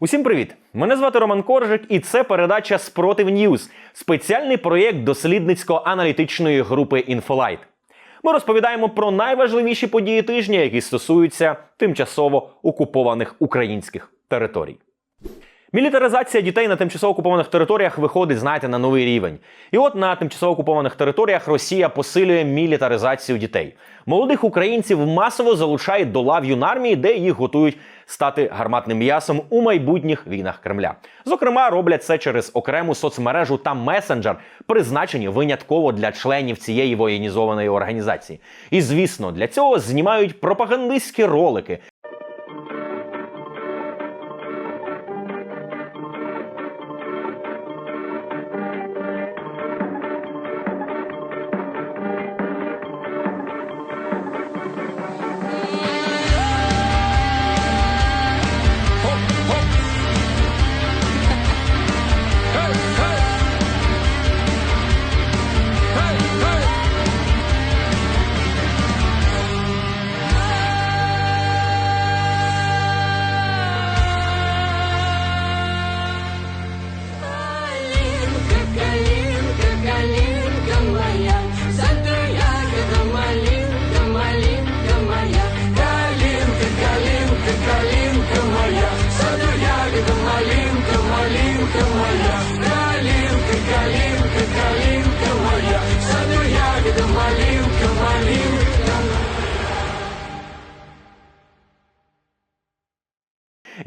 Усім привіт! Мене звати Роман Коржик, і це передача Спротив Ньюз, спеціальний проєкт дослідницько-аналітичної групи Інфолайт. Ми розповідаємо про найважливіші події тижня, які стосуються тимчасово окупованих українських територій. Мілітаризація дітей на тимчасово окупованих територіях виходить, знаєте, на новий рівень. І от на тимчасово окупованих територіях Росія посилює мілітаризацію дітей. Молодих українців масово залучають до лав юнармії, де їх готують стати гарматним м'ясом у майбутніх війнах Кремля. Зокрема, роблять це через окрему соцмережу та месенджер, призначені винятково для членів цієї воєнізованої організації. І звісно, для цього знімають пропагандистські ролики,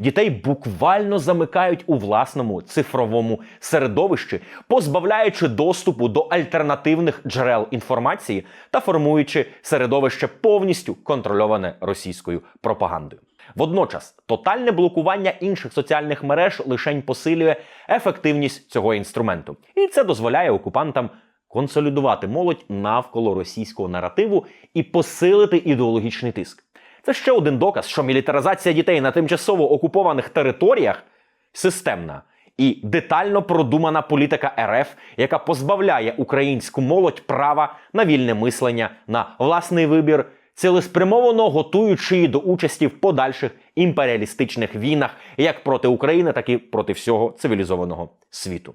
Дітей буквально замикають у власному цифровому середовищі, позбавляючи доступу до альтернативних джерел інформації та формуючи середовище повністю контрольоване російською пропагандою. Водночас тотальне блокування інших соціальних мереж лишень посилює ефективність цього інструменту, і це дозволяє окупантам консолідувати молодь навколо російського наративу і посилити ідеологічний тиск. Це ще один доказ, що мілітаризація дітей на тимчасово окупованих територіях системна і детально продумана політика РФ, яка позбавляє українську молодь права на вільне мислення, на власний вибір, цілеспрямовано готуючи її до участі в подальших імперіалістичних війнах як проти України, так і проти всього цивілізованого світу.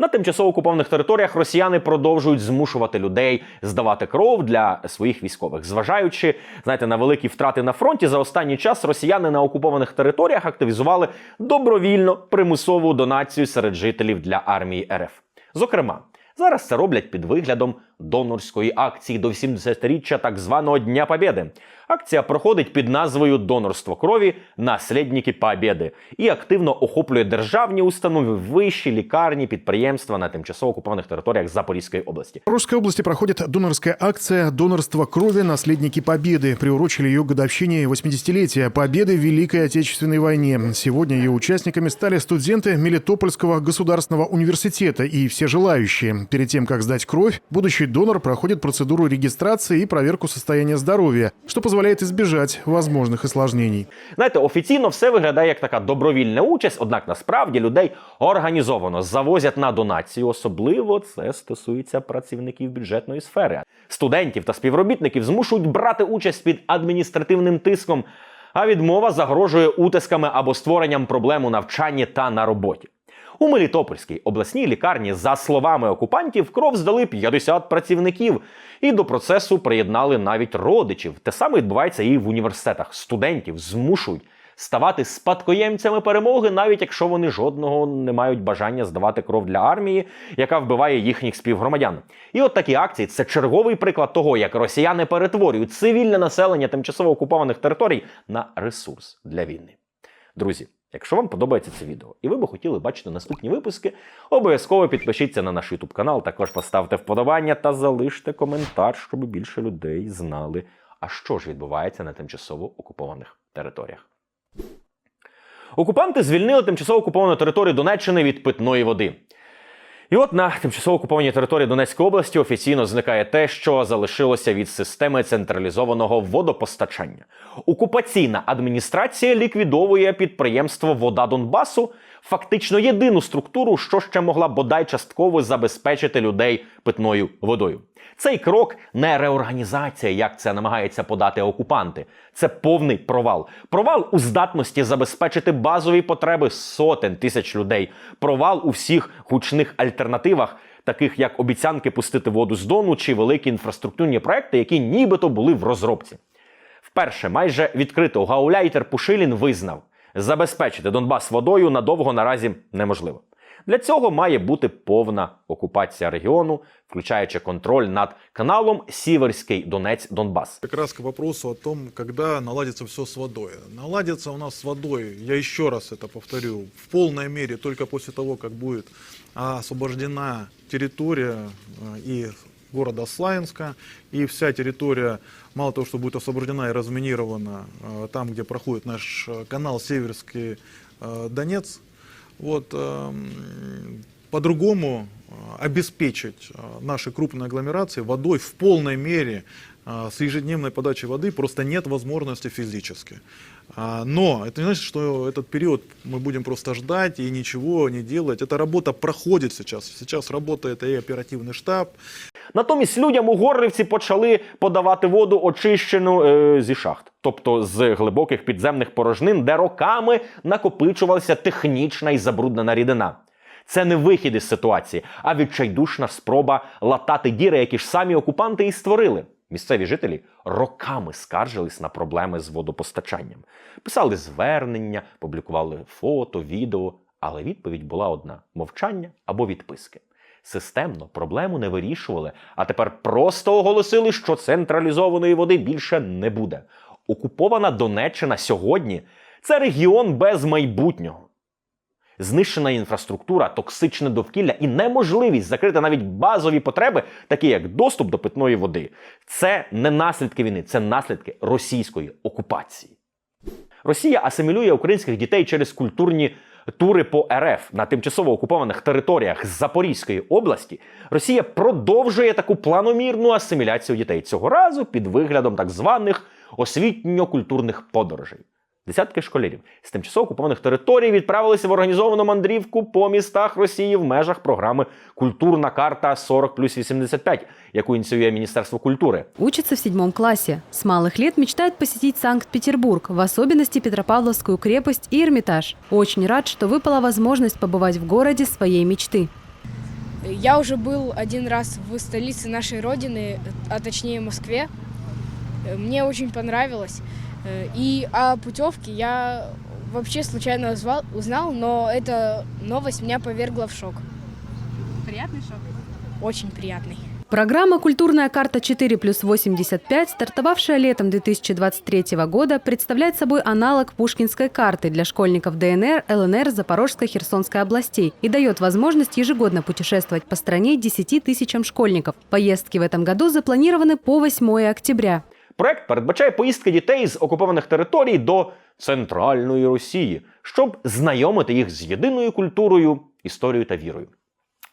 На тимчасово окупованих територіях росіяни продовжують змушувати людей здавати кров для своїх військових. Зважаючи знаєте, на великі втрати на фронті, за останній час росіяни на окупованих територіях активізували добровільно примусову донацію серед жителів для армії РФ. Зокрема, зараз це роблять під виглядом донорської акції до 80-річчя так званого Дня Побєди. Акція проходить під назвою Донорство крові Наслідники Побєди і активно охоплює державні установи, вищі лікарні, підприємства на тимчасово окупованих територіях Запорізької області. В Запорожской области проходит донорская акция «Донорство крови. Наследники Победы». Приурочили ее к годовщине 80-летия Победы в Великой Отечественной войне. Сегодня ее участниками стали студенты Мелитопольского государственного университета и все желающие. Перед тем, как сдать кровь, будущий донор проходит процедуру регистрации и проверку состояния здоровья, что позволяет избежать возможных осложнений. Знаєте, офіційно все виглядає як така добровільна участь, однак насправді людей організовано завозять на донацію. Особливо це стосується працівників бюджетної сфери. Студентів та співробітників змушують брати участь під адміністративним тиском, а відмова загрожує утисками або створенням проблем у навчанні та на роботі. У Мелітопольській обласній лікарні, за словами окупантів, кров здали 50 працівників, і до процесу приєднали навіть родичів. Те саме відбувається і в університетах. Студентів змушують ставати спадкоємцями перемоги, навіть якщо вони жодного не мають бажання здавати кров для армії, яка вбиває їхніх співгромадян. І от такі акції це черговий приклад того, як росіяни перетворюють цивільне населення тимчасово окупованих територій на ресурс для війни. Друзі, якщо вам подобається це відео і ви би хотіли бачити наступні випуски, обов'язково підпишіться на наш YouTube канал, також поставте вподобання та залиште коментар, щоб більше людей знали, а що ж відбувається на тимчасово окупованих територіях. Окупанти звільнили тимчасово окуповану територію Донеччини від питної води. І от на тимчасово окупованій території Донецької області офіційно зникає те, що залишилося від системи централізованого водопостачання. Окупаційна адміністрація ліквідовує підприємство Вода Донбасу, фактично єдину структуру, що ще могла бодай частково забезпечити людей питною водою. Цей крок не реорганізація, як це намагаються подати окупанти. Це повний провал. Провал у здатності забезпечити базові потреби сотень тисяч людей. Провал у всіх гучних альтернативах, таких як обіцянки пустити воду з дону чи великі інфраструктурні проекти, які нібито були в розробці. Вперше майже відкрито гауляйтер Пушилін визнав, забезпечити Донбас водою надовго наразі неможливо. Для цього має бути повна окупація регіону, включаючи контроль над каналом Сіверський Донець Донбас. Как раз к вопросу о том, когда наладится все с водой. Наладится у нас с водой, я еще раз это повторю, в полной мере только после того, как будет освобождена территория а, и города Славянска, и вся территория, мало того, что будет освобождена и разминирована а, там, где проходит наш а, канал Северский а, Донец, вот, эм, по-другому э, обеспечить э, наши крупные агломерации водой в полной мере э, с ежедневной подачей воды просто нет возможности физически. А, Но это не значит, что этот период мы будем просто ждать и ничего не делать. Эта работа проходит сейчас. Сейчас работает и оперативный штаб, Натомість людям у Горлівці почали подавати воду очищену е, зі шахт, тобто з глибоких підземних порожнин, де роками накопичувалася технічна і забруднена рідина. Це не вихід із ситуації, а відчайдушна спроба латати діри, які ж самі окупанти і створили. Місцеві жителі роками скаржились на проблеми з водопостачанням, писали звернення, публікували фото, відео, але відповідь була одна: мовчання або відписки. Системно проблему не вирішували, а тепер просто оголосили, що централізованої води більше не буде. Окупована Донеччина сьогодні це регіон без майбутнього. Знищена інфраструктура, токсичне довкілля і неможливість закрити навіть базові потреби, такі як доступ до питної води. Це не наслідки війни, це наслідки російської окупації. Росія асимілює українських дітей через культурні тури по РФ на тимчасово окупованих територіях Запорізької області. Росія продовжує таку планомірну асиміляцію дітей цього разу під виглядом так званих освітньо-культурних подорожей. Десятки школярів з тимчасово окупованих територій відправилися в організовану мандрівку по містах Росії в межах програми Культурна карта 40 плюс 85, яку ініціює Міністерство культури. Учится в седьмом классе. С малых лет мечтает посетить Санкт-Петербург, в особенности Петропавловскую крепость и Эрмитаж. Очень рад, что выпала возможность побывать в городе своей мечты. Я уже был один раз в столице нашей родины, а точнее Москве. Э, Мне очень понравилось. Э, И о путевке я вообще случайно узвал- узнал, но эта новость меня повергла в шок. Приятный шок. Очень приятный. Программа «Культурная карта 4 плюс 85», стартовавшая летом 2023 года, представляет собой аналог пушкинской карты для школьников ДНР, ЛНР, Запорожской, Херсонской областей и дает возможность ежегодно путешествовать по стране 10 тысячам школьников. Поездки в этом году запланированы по 8 октября. Проект передбачає поїздки дітей з окупованих територій до центральної Росії, щоб знайомити їх з єдиною культурою, історією та вірою.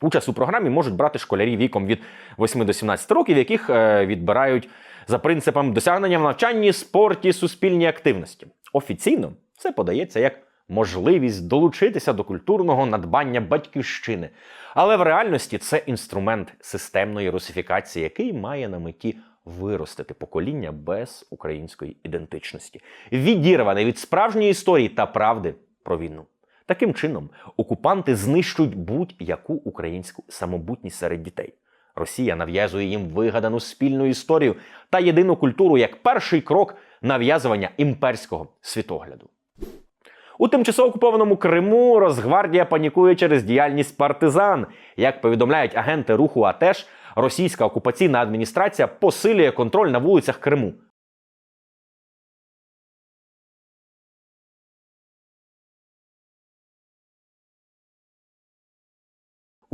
Участь у програмі можуть брати школярі віком від 8 до 17 років, яких е, відбирають за принципом досягнення в навчанні, спорті, суспільній активності. Офіційно це подається як можливість долучитися до культурного надбання батьківщини. Але в реальності це інструмент системної русифікації, який має на меті виростити покоління без української ідентичності, відірване від справжньої історії та правди про війну. Таким чином, окупанти знищують будь-яку українську самобутність серед дітей. Росія нав'язує їм вигадану спільну історію та єдину культуру як перший крок нав'язування імперського світогляду. У тимчасово окупованому Криму Росгвардія панікує через діяльність партизан. Як повідомляють агенти руху АТЕШ, російська окупаційна адміністрація посилює контроль на вулицях Криму.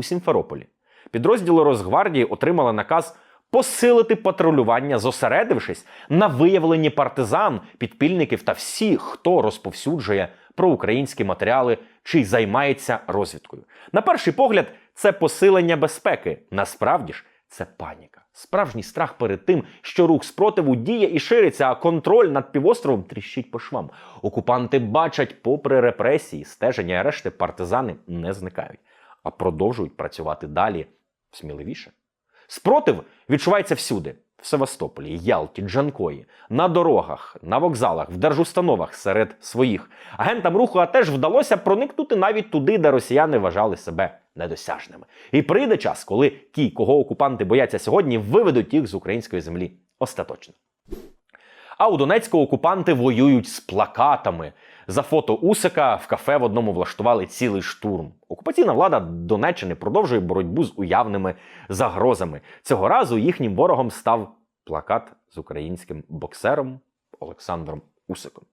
у Сімферополі. Підрозділи Росгвардії отримали наказ посилити патрулювання, зосередившись на виявленні партизан, підпільників та всіх, хто розповсюджує проукраїнські матеріали чи займається розвідкою. На перший погляд, це посилення безпеки. Насправді ж, це паніка. Справжній страх перед тим, що рух спротиву діє і шириться, а контроль над півостровом тріщить по швам. Окупанти бачать, попри репресії, стеження і арешти, партизани не зникають, а продовжують працювати далі сміливіше. Спротив відчувається всюди: в Севастополі, Ялті, Джанкої, на дорогах, на вокзалах, в держустановах серед своїх. Агентам руху а теж вдалося проникнути навіть туди, де росіяни вважали себе недосяжними. І прийде час, коли ті, кого окупанти бояться сьогодні, виведуть їх з української землі остаточно. А у Донецьку окупанти воюють з плакатами. За фото Усика в кафе в одному влаштували цілий штурм. Окупаційна влада Донеччини продовжує боротьбу з уявними загрозами. Цього разу їхнім ворогом став плакат з українським боксером Олександром Усиком.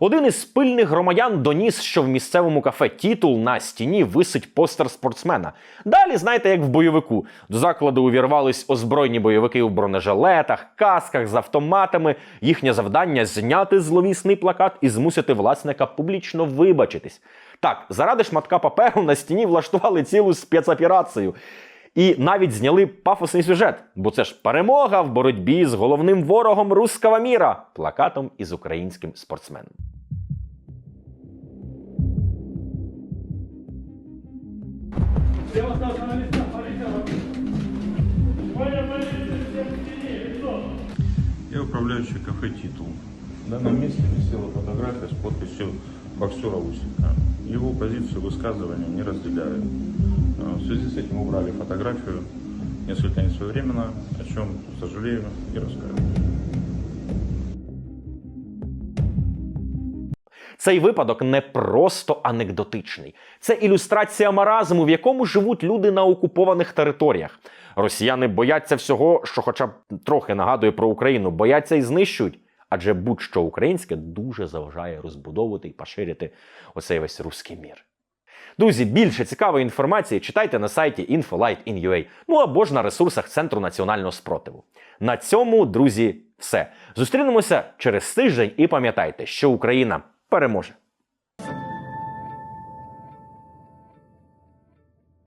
Один із спильних громадян доніс, що в місцевому кафе Тітул на стіні висить постер спортсмена. Далі, знаєте, як в бойовику. До закладу увірвались озброєні бойовики у бронежилетах, касках з автоматами. Їхнє завдання зняти зловісний плакат і змусити власника публічно вибачитись. Так, заради шматка паперу на стіні влаштували цілу спецоперацію. І навіть зняли пафосний сюжет, бо це ж перемога в боротьбі з головним ворогом руского міра плакатом із українським спортсменом. Я управляющий кафе «Титул». В данном месте висела фотография с подписью боксера Усика. Его позицию высказывания не разделяю. Э, В связи с этим убрали фотографию несколько несвоевременно, о чем сожалею и раскаиваюсь. Цей випадок не просто анекдотичний. Це ілюстрація маразму, в якому живуть люди на окупованих територіях. Росіяни бояться всього, що хоча б трохи нагадує про Україну, бояться і знищують. Адже будь-що українське дуже заважає розбудовувати і поширити оцей весь руський мір. Друзі, більше цікавої інформації читайте на сайті infolight.in.ua, ну або ж на ресурсах Центру національного спротиву. На цьому, друзі, все. Зустрінемося через тиждень і пам'ятайте, що Україна переможе.